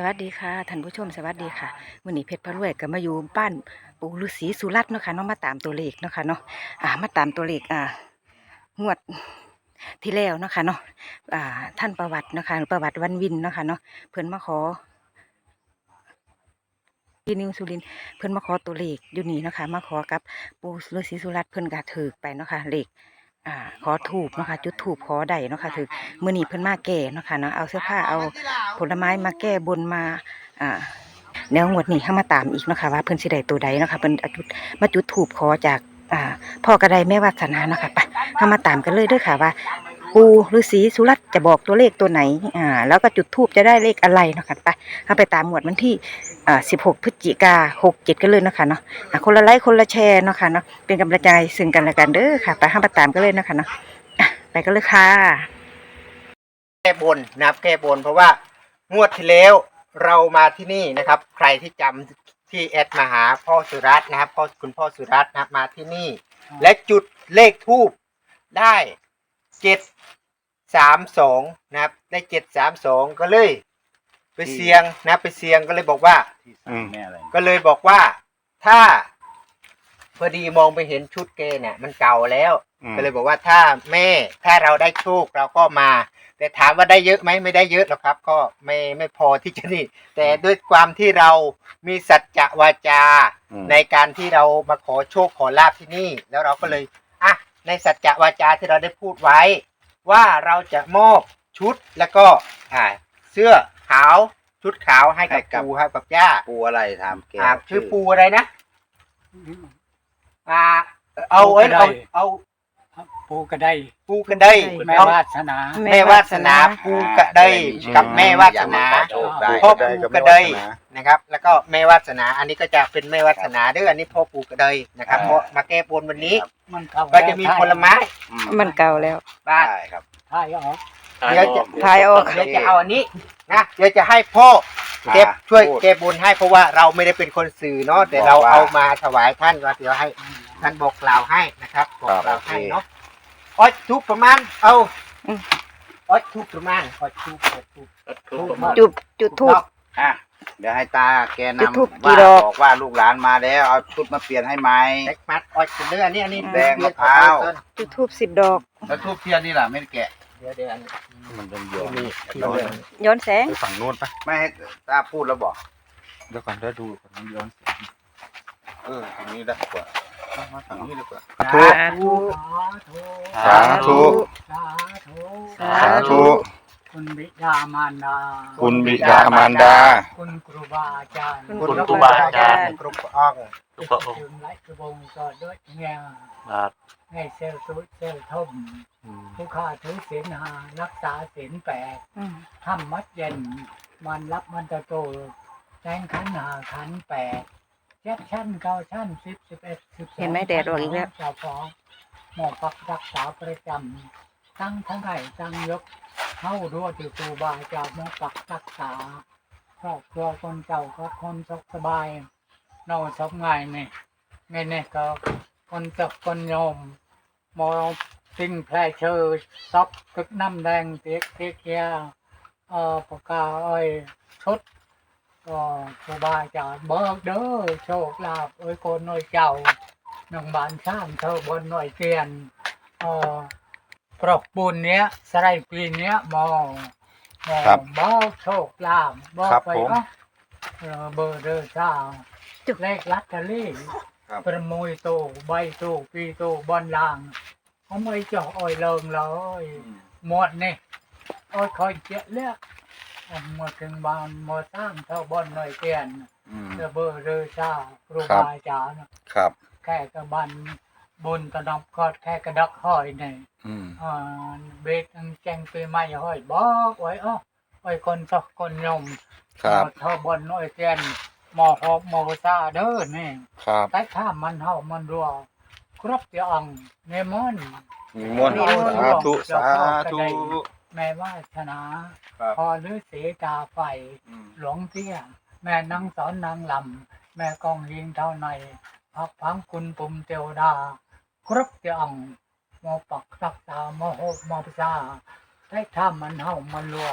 สวัสดีค่ะท่านผู้ชมสวัสดีค่ะวันนี้เพชรพระรวยก็มาอยู่บ้านปู่ฤาษีสุรัตน์เนาะค่ะเนาะมาตามตัวเลขเนาะค่ะเนาะอ่ามาตามตัวเลขอ่างวดที่แล้วเนาะค่ะเนาะอ่าท่านประวัติเนาะค่ะประวัติวันวินเนาะค่ะเนาะเพิ่นมาขอพี่นิวสุรินเพิ่นมาขอตัวเลขอยู่นี่เนาะค่ะมาขอกับปู่ฤาษีสุรัตน์เพิ่นก็ถือไปเนาะค่ะเลข อ่าขอถูบเนาะค่ะจุดถูบขอได้เนาะค่ะถือมือนีเพิ่นมาแก่เนาะค่ะเนาะเอาเสื้อผ้าเอาผลไม้มาแก้บนมาอ่าแนวงวดนี้เข้ามาตามอีกเนาะคะว่าเพิ่นสิได้ตัวใดเนาะคะเพิ่นอจุดมาจุดถูบขอจากอ่าพ่อกระไดแม่วาสนาเนาะคะไปเข้ามาตามกันเลยเด้วยค่ะว่า ปูฤาษีสุรัตจะบอกตัวเลขตัวไหน อ่า แล้วก็จุดทูบจะได้เลขอะไรเนาะค่ะไปเข้าไปตามหมวดวันที่อ่า16พฤศจิกา67กันเลยเนาะค่ะเนาะคนละไลค์คนละแชร์เนาะค่ะเนาะเป็นกำลังใจซึ่งกันและกันเด้อค่ะ ไปเข้าไปตามกันเลยเนาะค่ะเนาะไปกันเลยค่ะ แก้บนนะครับ แก้บนเพราะว่างวดที่แล้วเรามาที่นี่นะครับ ใครที่จำที่แอดมาหาพ่อสุรัตน์นะครับพ่อคุณพ่อสุรัตน์นะครับมาที่นี่ และจุดเลขทูบได้ เจ็ดสามสองนะครับ ได้เจ็ดสามสองก็เลย ไปเสียงนะครับไปเสียงก็เลยบอกว่า ที่สามแม่อะไรก็เลยบอกว่าถ้า พอดีมองไปเห็นชุดเกเนี่ย มันเก่าแล้วก็เลยบอกว่าถ้าแม่ถ้าเราได้โชคเราก็มา แต่ถามว่าได้เยอะไหมไม่ได้เยอะหรอกครับ ก็ไม่ไม่พอที่จะนี่ แต่ด้วยความที่เรามีสัจจะวาจาในการที่เรามาขอโชคขอลาบที่นี่ แล้วเราก็เลยอะ ในสัจจะวาจาที่เราได้พูดไว้ ว่าเราจะมอบชุดแล้วก็อ่าเสื้อขาวชุดขาวให้กับปู่ให้กับย่าปูอะไรถามแก อ่าชื่อปูอะไรนะ อ่า เอาเอ้ยเอาเอา ปูกระไดปูกระไดแม่เอาวาสนาแม่แม่วาสนาปูกระไดกับแม่วาสนาโชคได้พ่อได้ปูกับกแม่ระไดวาสนานะครับ แล้วก็แม่วาสนา อันนี้ก็จะเป็นแม่วาสนาเด้ออันนี้พ่อปูกระไดนะครับอ่าเพราะมาแก้บนวันนี้มันเข้าก็จะมีผลไม้อืมันเก่าแล้วบ้านได้ครับทายออกเดี๋ยวจะทายออกเดี๋ยวจะเอาอันนี้นะเดี๋ยวจะให้พ่อเก็บอ่าช่วยพูดเก็บบุญให้เพราะว่าเราไม่ได้เป็นคนสื่อเนาะแต่บอกเราว่าเอามาถวายท่านก็เดี๋ยวให้ ท่านบอกกล่าวให้นะครับบอกกล่าวให้เนาะออดทุกประมาณเอาอืมออดทุกประมาณออดทุกออดทุกจุดจุดทูบอะเดี๋ยวให้ตาแกจุดธูปนำกี่ว่าดอกบอกว่าลูกหลานมาแล้วเอาชุดมาเปลี่ยนให้ไหมแจ็คมัดออดเป็นเรื่องอันนี้อันนี้แดงมะพร้าวจุดทูบสิบดอก แล้วทูบเทียนนี่ล่ะไม่ได้แกะเดี๋ยวเดี๋ยวอันนี้มันเป็นโยมมีโยมย้อนแสงไปฝั่งโน้นปะไม่ให้ตาพูดแล้วบอกเดี๋ยวก่อนเดี๋ยวดูก่อนมันย้อนเสียงเออทางนี้ได้กว่าเอา มาทางนี้ดีกว่าธุสาธุ สาธุ สาธุ สาธุ คุณบิดามารดา คุณบิดามารดา คุณครูบาอาจารย์คุณครูบาอาจารย์ ครูบาอ่องทุกพระองค์และกระบงก็ด้วยเงี้ยครับให้เซลล์ตุเซลล์ทมผู้ข้าถือศีลหารักษาศีลแปดอืมทำมัดเย็น มันรับมันจะโตแจ้งขันหาขันแปดเจ็ดชั้นเก้าชั้นสิบสิบเอ็ดสิบสองเห็นไหมแดดออกอีกแล้ว เจ้าฟ้องหมอพักรักษาประจำตั้งทั้งไห่ตั้งยกเข้ารั้วที่ครูบาอาจารย์หมอปักรักษาครอบครัวคนเจ้าก็คนสุขสบายนอนสบง่ายนี่ไงเนี่ยก็คนตกคนโยมหมอสิ่งแพร่เชื้อซอบกึกน้ำแดงเตียกเตียกเกียเอ่อปากกาเอ้ยชุด ก็ครูบาอาจารย์เบิกเด้อโชคลาภเอ้ยคนน้อยเจ้าหนังบานสร้างเธอบนหน่อยเกียนเอ่อปรบบุญเนี้ยสไลด์ปีเนี้ยหมอหมอครับเบิกโชคลาภเบิกครับไปผม เนาะเออเบอร์เด้อเจ้าเลขลัตเตอรี่ครับ ประมวยโตใบโตปีโตบอลลางเขาไม่เจาะอ้อยเลิงเลยหมดนี่โอ้ยคอยเจ็ดเลือกเอา มาถึงบ้านมาสร้างเท่าบอนหน่อยเตียนอืม เรือเบอร์เรือเช้าครูครับ บาอาจารย์ครับ แค่กระบันบนตะนอบกอดแค่กระดักห้อยนี่อืม อ่าเบ็ดอังแจงปีใหม่ห้อยบอกไว้อ้อไว้คนสักคนยมครับ เท่าบอนหน่อยเตียนหมอหอบหมอซาเด้อนี่ครับแต่ถ้ามันเฮามันรัวครบเตียงเนมอนมีมนต์มีมนต์ สาธุ สาธุ แม่ว่าชนะครับ พอฤาษีตาไฟ อืมหลวงเตี้ย แม่นางสอนนางลำ แม่กองยิงเท่าในพักพังคุณปุ่มเทวดา ครบเตียงมอปักรักษามอโหมอปซาได้ถ้ามันเฮามันรัว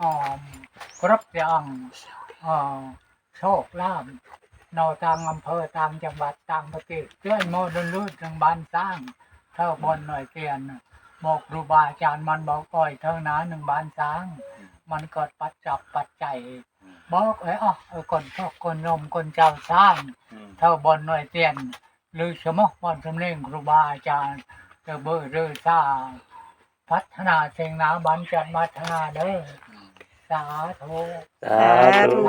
อมครับยังอ่าโชคลาภนอต่างอำเภอต่างจังหวัดต่างประเทศช่วยโมดนลื่นทางบ้านสร้าง เท่าบนหน่อยเกียน บอกครูบาอาจารย์มันบอกก่อยเท่านั้นหนึ่งบ้านสร้าง มันเกิดปัจจับปัจจัยบอกเอ้ยอ๋อเออคนชอบคนนมคนเจ้าสร้างเท่าบนหน่วยเตียนหรือสมบอนสำเนียงครูบาอาจารย์เตอเบอร์เรือซาพัฒนาเสียงนาบันจัดมาพัฒนาเด้อสาธุสาธุ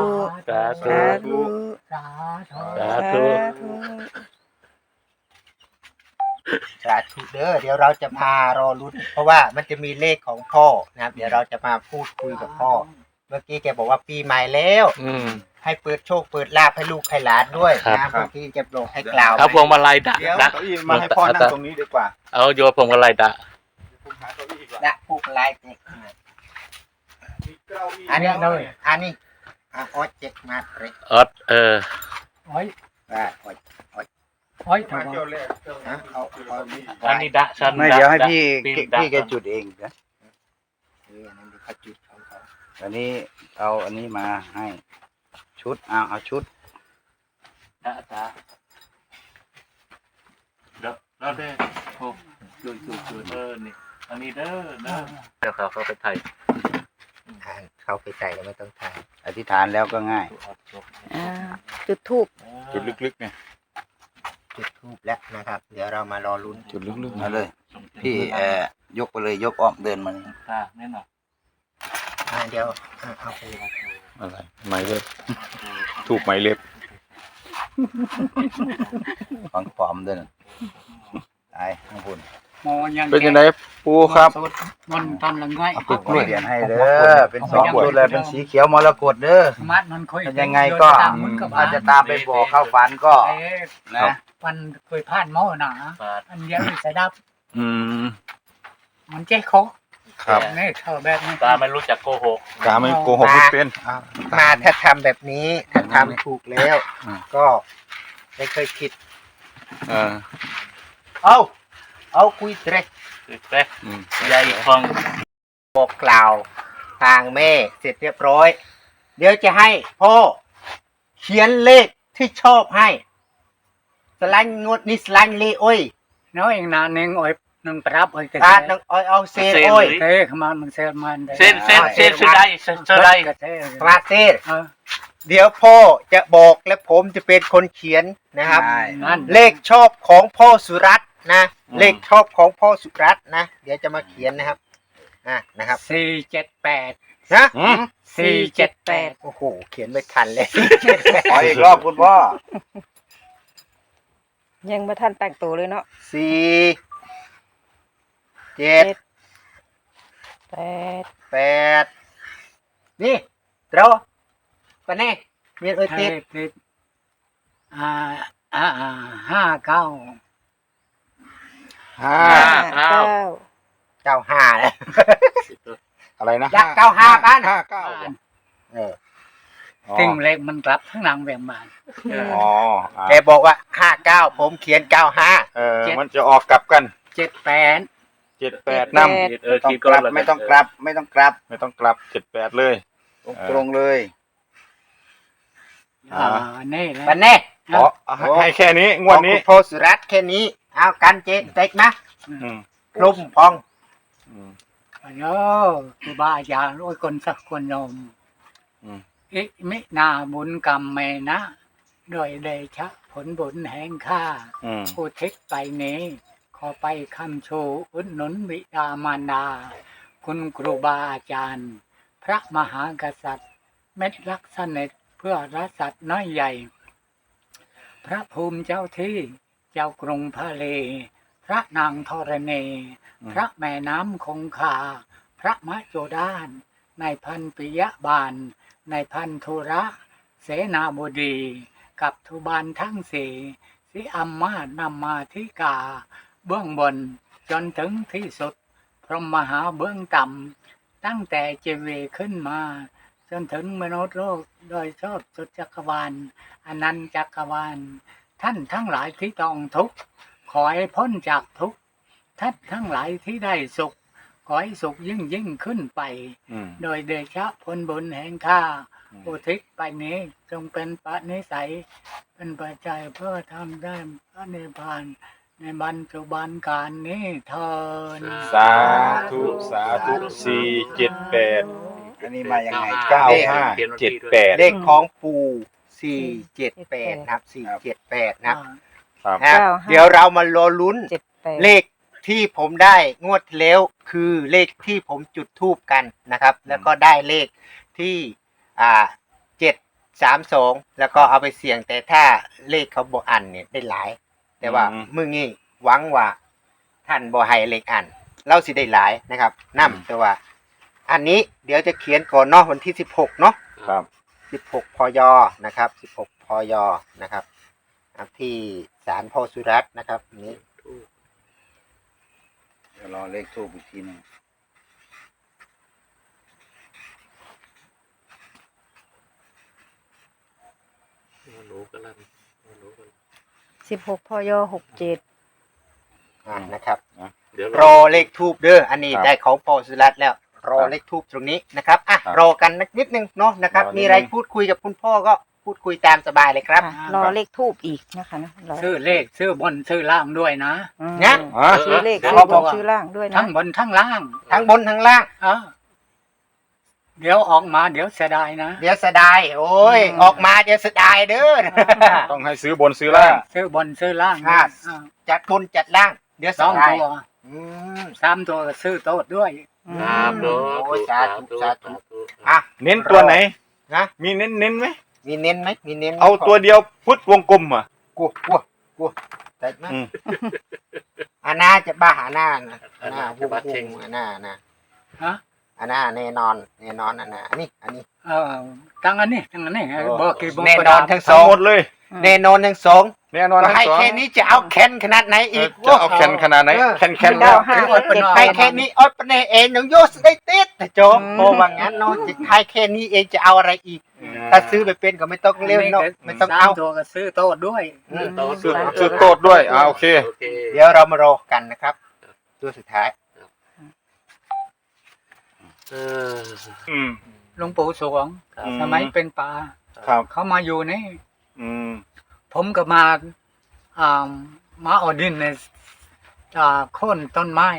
สาธุสาธุสาธุ สาธุสาธุเด้อเดี๋ยวเราจะมารอลุ้นเพราะว่ามันจะมีเลขของพ่อนะครับ เดี๋ยวเราจะมาพูดคุยกับพ่อ เมื่อกี้แกบอกว่าปีใหม่แล้ว อืม ให้เปิดโชคเปิดลาภให้ลูกให้หลานด้วยครับนะเมื่อกี้จะบอกให้กล่าวครับพวงมาลัยดะเดี๋ยวดะเก้าอี้มาให้พ่อนั่งตรงนี้ดีกว่าเอาโยนพวงมาลัยดะผมหาเก้าอี้อีกแล้วนะพูดลายเด็กมีเก้าอี้อันนี้เลยอันนี้อะออดเจ็กมาเร็กออดเออ โอ้ยอะออด โอ้ยมาถวาเที่ยวยแรกเที่ยวนะเอาเอานี่อันนี้ดะฉันไม่เดี๋ยวให้ดะพี่ปีพี่ดะพี่แกจุดเองนะเอออันนั้นเดี๋ยวเขาจุดของเขาอันนี้เอาอันนี้มาให้ชุดเอาเอาชุด ดะดะเดี๋ยวเราได้โอ้จุดจุดจุดเออนี่อันนี้เด้อเด้อเดี๋ยวเขาเขาไปไทยอ่าเขาไปใส่แล้วไม่ต้องทายอธิษฐานแล้วก็ง่าย อ่าจุดทูบจุดลึกๆเนี่ย จุดทูบแล้วนะครับ เดี๋ยวเรามารอลุ้นจุดลึกๆมานะเลย พี่เอ่อยกไปเลยยกอ้อมเดินมานี่ค่ะแน่นอนอ่าเดี๋ยวอ่าเอาไปอะไรหมายเล็บถูกหมายเล็บฟังความเดินตายข้างบนโมยังเป็นยังไงปูครับ มันตอนหลังไงเอาไปกล้วยเปลี่ยนให้เด้อเป็นสองชุดเลยเป็นสีเขียวมรกตเด้อมัดมันค่อยถ้ายังไงก็ตามมันก็อาจจะตามไปบอกเข้าฝันก็เอ๊ะนะ มันเคยผ่านหม้อหนาบาทอันเดียวใส่ดับ อืม มันเจ๊โคกครับนี่เธอแบบนี้ตาไม่รู้จักโกหก กาไม่โกหกไม่เป็นอะ มาถ้าทำแบบนี้ถ้าทำถูกแล้ว อืม ก็ไม่เคยผิด เออเอาเอาคุยเตรคือแป๊ะอืมใหญ่ฟังบอกกล่าว ทางแม่เสร็จเรียบร้อย เดี๋ยวจะให้พ่อเขียนเลขที่ชอบให้ สลันงวดนี้สลันเลโอ้ยน้อยเองนานเองโอ้ยนึงปรับโอ้ยกระตาเทน้องอ้อยเอาเซนโอ้ยเต้ขมันมึงเซลมันได้เส้นเส้นเส้นสุดได้เส้นสุดได้กระเทมาเซนเออเดี๋ยวพ่อจะบอกและผมจะเป็นคนเขียนนะครับใช่นั่นเลขชอบของพ่อสุรัตน์นะ เลขชอบของพ่อสุรัตน์นะ เดี๋ยวจะมาเขียนนะครับอะนะครับสี่เจ็ดแปดนะอืมสี่เจ็ดแปดโอ้โหเขียนไม่ทันเลยขออีกรอบคุณพ่อ ยังไม่ทันแต่งตัวเลยเนาะสี่เจ็ดแปดแปดนี่เราปะแน่เมียนเอ้ยเทติดพติดอ่าอ่าอ่าห้าเก้าห้าอ้าวเก้าเก้าห้าแล้วอะไรนะอยากเก้าห้ากันห้าเก้าเออ อ๋อติ่งเล็กมันกลับทั้งหลังแบ่งบานอ๋ออะแกบอกว่าห้าเก้าผมเขียนเก้าห้าเออมันจะออกกลับกันเจ็ดแปดเจ็ดแปดน้เออต้องคิดกก่อนลับแล้วไม่ต้องกลับ ไม่ต้องกลับำไม่ต้องกลับเจ็ดแปดเลย ตรงๆเลย อ่า อ่านี่แหละปะแน่ขอเอาให้ให้แค่นี้งวดนี้ ของคุณพ่อสุรัตน์แค่นี้ เอากันเจ๊เต็กนะอืมพลุ่มพอง อืม โอ้คือบาอาจารย์โอ้ยคนสักคนนมอืม อิมินาบุญกรรมเมนะโดยเดชะผลบุญแห่งข้าอืมอุทิศไปนี้ ขอไปคำชูอุดหนุนบิดามารดา คุณครูบาอาจารย์ พระมหากษัตริย์ เม็ดลักษณ์เสน็จเพื่อรัสัตว์น้อยใหญ่ พระภูมิเจ้าที่เจ้ากรุงพระเล พระนางธรณีพระแม่น้ำคงคา พระมะโจดานในายพันปิยบาลในายพันธุระเสนาบดี กับทุบาลทั้งสี่สิอัมมานำมาธิกา เบื้องบนจนถึงที่สุด พรหมมหาเบื้องต่ำตั้งแต่เจเวขึ้นมา จนถึงมนุษย์โลกโดยชอบสุดจักรวาลอนันต์จักรวาล ท่านทั้งหลายที่ต้องทุกข์ขอให้พ้นจากทุกข์ท่านทั้งหลายที่ได้สุข ขอให้สุขยิ่งยิ่งขึ้นไปอืมโดยเดชะผลบุญแห่งข้าอืมอุทิศไปนี้จงเป็นปณิสัย เป็นปัจจัยเพื่อทำได้พระนิพพานในบรรจุบันการนี้เทินสาธุสาธุสี่เจ็ดแปดอันนี้มายังไงเก้าเก้าห้าเจ็ดแปดเลขของปู่สี่เจ็ดแปดนะครับสี่เจ็ดแปดนะครับครับนะครับเก้าห้าเดี๋ยวเรามารอลุ้นเจ็ดแปดเลข ที่ผมได้งวดที่แล้วคือเลขที่ผมจุดทูบกันนะครับ แล้วก็ได้เลขที่อ่าเจ็ดสามสองแล้วก็เอาไปเสี่ยงแต่ถ้าเลขเขาบอกอันเนี่ยได้หลาย แต่ว่าอืมมึงนี่หวังว่าท่านบ่ให้เลขอัน เราสิได้หลายนะครับนํแต่ว่า อันนี้เดี๋ยวจะเขียนก่อนเนาะวันที่สิบหกเนาะ ครับ สิบหกพยนะครับสิบหกพยนะครับอ่าที่ศาลพ่อสุรัตน์นะครับอันนี้ เดี๋ยวรอเลขทูบอีกทีหนึงหนูกำลังหนูกำลังสิบหกพยหกเจ็ด อ่านะครับ เดี๋ยวรอเลขทูบเด้ออันนี้ครับได้ของพ่อสุรัตน์แล้ว รอครับเลขทูบตรงนี้นะครับอะครับรอกันนักนิดนึงเนาะนะครับรอนิดนึงมีอะไรพูดคุยกับคุณพ่อก็ พูดคุยตามสบายเลยครับรอเลขทูบอีกนะคะนะรอซื้อเลขซื้อบนซื้อล่างด้วยนะ อืมงั้นอะซื้อเลขดี๋ยวซื้อเราบนซื้อล่างด้วยนะทั้งบนทั้งล่างทั้งบนทั้งล่าง เออเดี๋ยวออกมาเดี๋ยวเสียดายนะเดี๋ยวเสยดายโอ้ยอืมออกมาเดี๋ยวเสยดายเด้อ ต้องให้ซื้อบนซื้อล่างซื้อบนซื้อล่างอ่าอ่าจัดบนจัดล่าง เดี๋ยวสเสองยดายตัวอืม สามตัวก็ซื้อโต๊ะด้วย อืครับมเนาะโอ้ยสาธุสาธุธุ อะ เน้นตัวไหนนะ มีเน้นเน้นไหม มีเน้นไหมมีเน้นไหมเอาตัวเดียวพุทธวงกลมอะ กลัวกลัวกลัวแต่ไหมอืม อาน่าจะบ้าอาน่านะอาน่าวุ้งวุ้งอาน่านะฮะอาน่าแน่นอนแน่นอนอาน่าอันนี้อันนี้ เออตั้งอันนี้ตั้งอันนี้โอ้ บอกกี่บอกแน่ก็นอนได้ทั้งสทั้องงหมดเลยแน่นอนทั้งสองแน่นอนทั้งให้สองแค่นี้จะเอาแค้นขนาดไหนเออีอกจะเอาแคนขนาดไหนเออแคนแคนเก้าห้า เจ็ดแปให้ดแค่นี้ออดปะเนเองน้องโยสได้ติดแต่โจอืมโมว่างั้นเนาะจะให้แค่นี้เองจะเอาอะไรอีก ถ้าซื้อไปเป็นก็ไม่ต้องเล่นเนาะไม่ต้องสามเอาตัวก็ซื้อโต๊ะด้วยอืมโต๊ะซื้อด้วยซื้อโต๊ดด้วยอ่าโอเคโอเค เดี๋ยวเรามารอกันนะครับ ตัวสุดท้ายเอออืมหลวงปู่สวงครับอืสมัยเป็นป่าครับเขามาอยู่นี่อืมผมก็มาอ่ามาเออดินในอ่าโค่นต้นไม้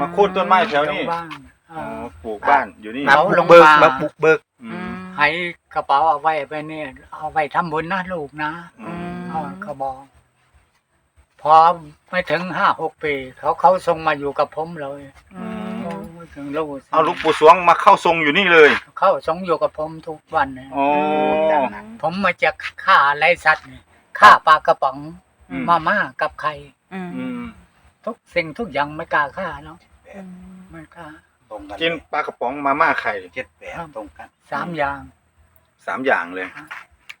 มาโค่นต้นไม้แถวนี้ตรงบ้านอ๋ออ่าปลูกบ้านอยู่นี่มาเอาบุลกงเบิกมามาบุกเบิกอือืมม ให้กระเป๋าเอาไว้ไปเนี่ยเอาไว้ทำบุญนะลูกนะอืมเออเขาบอกพอไม่ถึงห้าหกปี เขาเขาส่งมาอยู่กับผมเลยอืมโอ้ไม่ถึงลูกเอาหลูกปู่สวงมาเข้าทรงอยู่นี่เลย เขาส่งอยู่กับผมทุกวันเนี่ยโอ้ผมมาจากฆ่าไรสัตว์เนี่ยฆ่าปลากระป๋องอืมมาม่ากับไข่อืมอืมทุกสิ่งทุกอย่างไม่กล้าฆ่าเนาะอืมไม่กล้า ตรงกันกินปลากระป๋องมาม่าไข่เจ็ดแปดตรงกันสามอย่าง สามอย่างเลย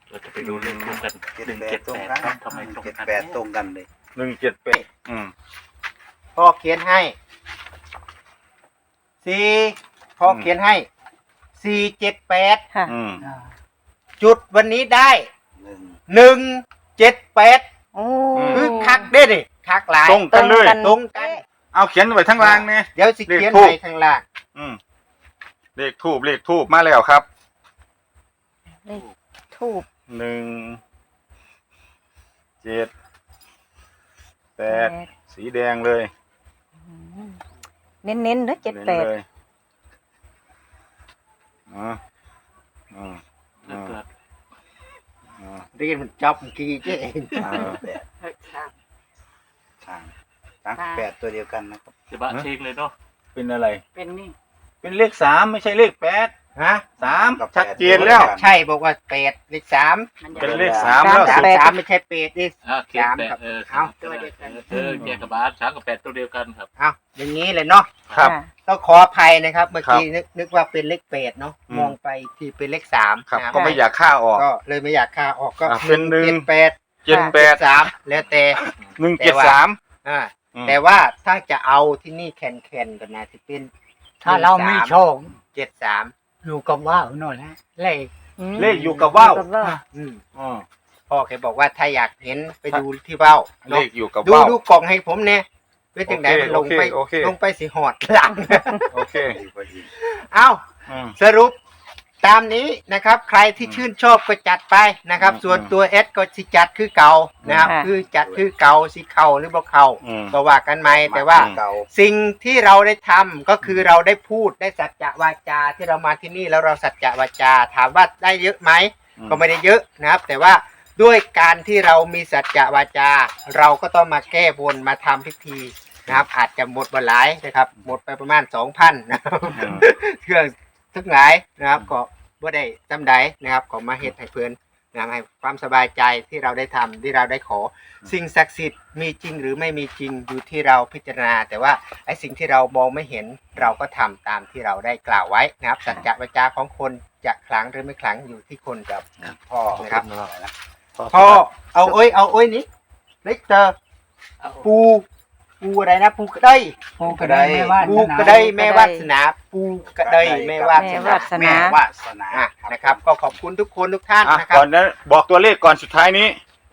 เราจะไปดูเลขทูบกันเจ็ดหนึ่งแปเจ็ดดตรงแปดกันครับทำไมตรงเจ็ดกันแปดตรงกันเลยหนึ่งเจ็ดแปดอืมพ่อเขียนให้สี่พ่อเขียนให้สี่เจ็ดแปดค่ะอืมอ่าจุดวันนี้ได้หนึ่งหนึ่งเจ็ดแปดโอ้คือคักได้ดิคักหลายตรงกันเลยตรงกัน เอาเขียนไว้ทั้งล่างเนี่ย เดี๋ยวสิเขียนเลขทูปไว้ข้างล่างอืมเลขทูบเลขทูบมาแล้วครับ เลขทูบหนึ่งเจ็ดแปดสีแดงเลยเน้นเน้นๆเนอะเจ็ดแปดเลยอ๋ออ๋อแล้วก็อ๋อเรียนมันจับเมื่อกี้เจ๊เองอ๋อแปดช่าง ช่างแปดตัวเดียวกันนะครับ จะบะเชงเลยเนาะเป็นอะไร เป็นนี่เป็นเลขสามไม่ใช่เลขแปดฮะสามชัดเจนแล้ว ใช่บอกว่าเป็ดเลขสามเป็นเลขสามแล้วสามสิบสามไม่ใช่เป็ดดิ อ่าเขียนแปดสามครับเออเอาตัวเดียวกัน เออแยกกับบาสช้างกับแปดตัวเดียวกันครับ เอาอย่างนี้เลยเนาะครับค่ะต้องขออภัยนะครับ เมื่อกี้ครับนึกนึกว่าเป็นเลขเป็ดเนาะอืม มองไปที่เป็นเลขสามครับนะก็ไม่อยากฆ่าออก ก็เลยไม่อยากค่าออกก็อะเป็นหนึ่ง จ็ดแปดเจ็ดแปดสามแล้วแต่หนึ่งเจ็ดสามอ่า อืม แต่ว่าถ้าจะเอาที่นี่แคนแคนๆกันนะที่เป็นถ้าเรามีโชคเจ็ดสามอยู่กับว่าวโน่นแหละเลข เลขอยู่กับว่าวอยู่กับว่าวอืมอ๋อพ่อแกบอกว่าถ้าอยากเห็นไปดูที่เบ้าเลเนาะขอยู่กับดูว่าว ดูกล่องให้ผมเนี่ยไปเป็นจังไดโอเคมันลงไปโอเคโอเค ลงไปสิหอดหลัง โอเค เอ้า อืมสรุป ตามนี้นะครับใครที่ชื่นชอบก็จัดไปนะครับอืมส่วนตัวเอสก็สิจัดคือเก่านะครับค่ะคือจัดคือเก่าสิเข่าหรือบ่เข่าอืม ก็ว่ากันไหมแต่ว่า เก่า สิ่งที่เราได้ทำก็คือเราได้พูดได้สัจจะวาจาที่เรามาที่นี่แล้วเราสัจจะวาจา ถามว่าได้เยอะไหมอืม ก็ไม่ได้เยอะนะครับ แต่ว่าด้วยการที่เรามีสัจจะวาจา เราก็ต้องมาแก้บนมาทำพิธีนะครับอาจจะหมดบหลายนะครับหมดไปประมาณสองพันนะครับอืมเครื่อง ทุกหลายนะครับก็บ่ได้จำใดนะครับก็มาเฮ็ดให้เพื่อนนะครับให้ความสบายใจที่เราได้ทำที่เราได้ขอ สิ่งศักดิ์สิทธิ์มีจริงหรือไม่มีจริงอยู่ที่เราพิจารณา แต่ว่าไอ้สิ่งที่เรามองไม่เห็นเราก็ทำตามที่เราได้กล่าวไว้นะครับสัจจะวาจาของคนจะขลังหรือไม่ขลังอยู่ที่คนกับพ่อนะครับนะพ่อเอาโอ้ยเอาโอ้ยนี้เล็กเตอร์ปู ปูอะไรนะปูกระไดปูกระไดแม่วาสปูนากระไดแม่วาสนาปูกระไดแม่วาสแม่นาวาสนาแม่วาสนาอะนะครับ ก็ขอบคุณทุกคนทุกท่านอะนะครัก่บอนนั้นบอกตัวเลขก่อนสุดท้ายนี้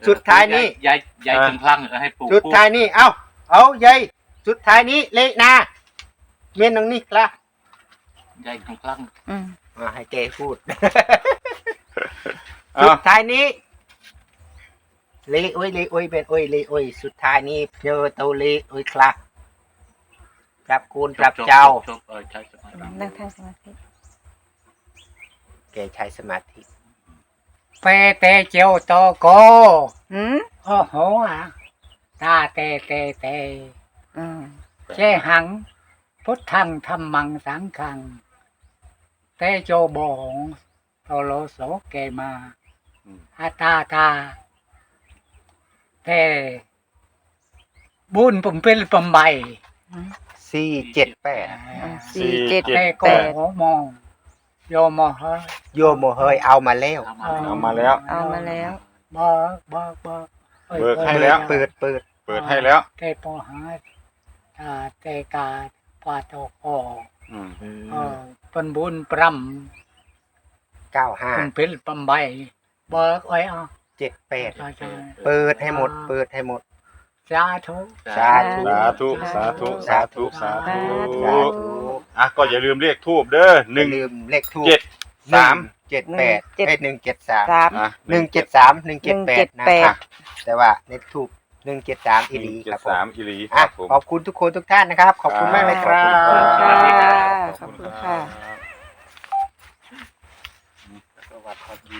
สุดท้ายนี้ยายยายถึงพลังให้ปู่สุดท้ายนี้เอ้าเอายายสุดท้ายนี้เลขหนาเมียนตรงนี้ครับยายถึงพลังอืมอ่าให้เจพูดอะสุดท้ายนี้ เลโอ้ยเลโอ้ยเป็นโอ้ยเลโอ้ยสุดท้ายนี้เจอเตาเลโอ้ยครับกลับคูณกลับเจ้าจบเออใช่สมัยนั่งทางสมาธิแกใช้สมาธิเปเตเจียวโตโกอืมโอ้โหอะตาเตเตเตอืมเจหัง พุทธังธรรมังสังฆัง เตโจโบหงโตโลโสเกมาอืมอาตาตา เตบุญปุ่มเป็นปุ่มใบอืมสี่เจ็ดแปดอืมสี่เจ็ดเตโกแปดโหมองโยมเฮยโยมโมเฮยเอามาแล้ว เอามาแล้ว เอามาแล้วเบิกเบิกเบิกอ้ยเบิกให้แล้ว เปิดเปิด เปิดให้แล้วเตโปหาตาเตกาปาโตโกอืมอืมเออเป็นบุญปรำเก้าห้าเป็นพิลปำใบเบิกไว้เอา เจ็ดแปดใช่ใช่เปิดให้หมด เปิดให้หมด สาธุสาธุ สาธุ สาธุ สาธุ สาสาธุธุอะก็อย่าลืมเลขทูบเด้อหนึ่งอย่าลืมเลขทูปเจ็ดสามเจ็ดแปดหนึ่งเจ็ดเอ้ยหนึ่งเจ็ดสามสามอะหนึ่งเจ็ดสามหนึ่งเจ็ดแปดนะ178ครับแต่ว่าเลขทูปหนึ่งเจ็ดสามอีหนึ่ดีงคเจ็รัดบผมสามอีหลีคอะรับผมขอบคุณทุกคนทุกท่านนะครับ ขอบคุณมากเลยครัขอบคุณบค่ะขอบคุณค่ะสวัสดี